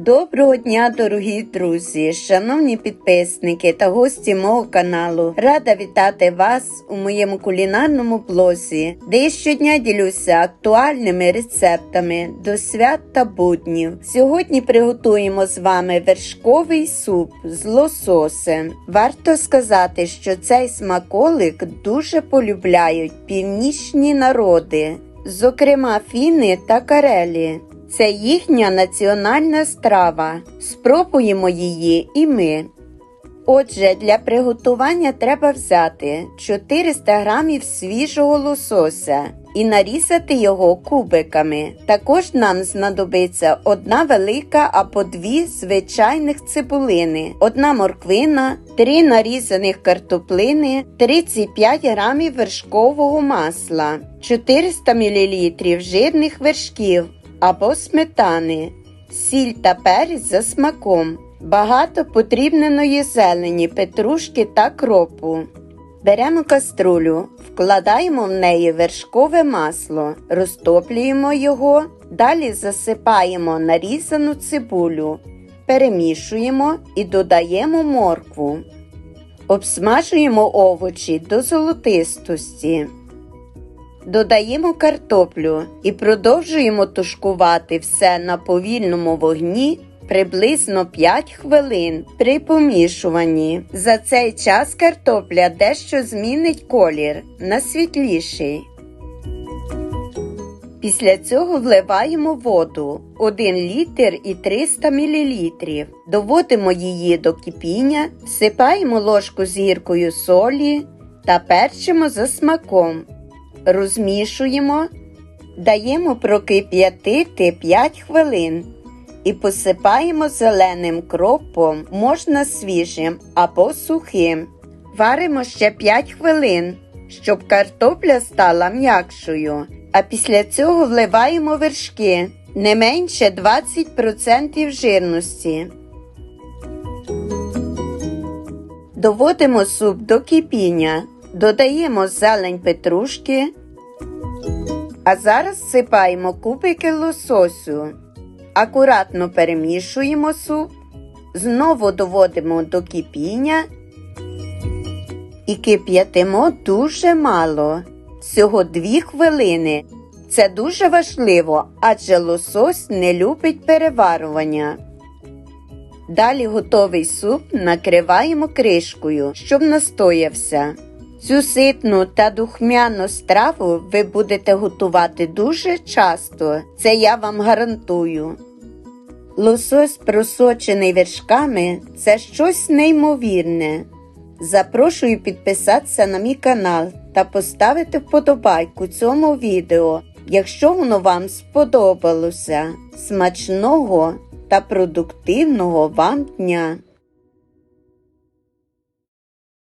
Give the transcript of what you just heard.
Доброго дня, дорогі друзі, шановні підписники та гості мого каналу. Рада вітати вас у моєму кулінарному блозі, де я щодня ділюся актуальними рецептами до свят та буднів. Сьогодні приготуємо з вами вершковий суп з лососем. Варто сказати, що цей смаколик дуже полюбляють північні народи, зокрема фіни та карелі. Це їхня національна страва. Спробуємо її і ми. Отже, для приготування треба взяти 400 грамів свіжого лосося і нарізати його кубиками. Також нам знадобиться одна велика або дві звичайних цибулини, одна морквина, три нарізаних картоплини, 35 грамів вершкового масла, 400 мл жирних вершків або сметани, сіль та перець за смаком, багато потрібненої зелені, петрушки та кропу. Беремо каструлю, вкладаємо в неї вершкове масло, розтоплюємо його, далі засипаємо нарізану цибулю, перемішуємо і додаємо моркву. Обсмажуємо овочі до золотистості. Додаємо картоплю і продовжуємо тушкувати все на повільному вогні приблизно 5 хвилин при помішуванні. За цей час картопля дещо змінить колір на світліший. Після цього вливаємо воду 1 літр і 300 мл. Доводимо її до кипіння, всипаємо ложку з гіркою солі та перчимо за смаком. Розмішуємо, даємо прокип'ятити 5 хвилин і посипаємо зеленим кропом, можна свіжим або сухим. Варимо ще 5 хвилин, щоб картопля стала м'якшою. А після цього вливаємо вершки не менше 20% жирності. Доводимо суп до кипіння, додаємо зелень петрушки, а зараз сипаємо кубики лососю. Акуратно перемішуємо суп, знову доводимо до кипіння і кип'ятимо дуже мало. Всього 2 хвилини. Це дуже важливо, адже лосось не любить переварування. Далі готовий суп накриваємо кришкою, щоб настоявся. Цю ситну та духмяну страву ви будете готувати дуже часто, це я вам гарантую. Лосось, просочений вершками, це щось неймовірне. Запрошую підписатися на мій канал та поставити вподобайку цьому відео, якщо воно вам сподобалося. Смачного та продуктивного вам дня!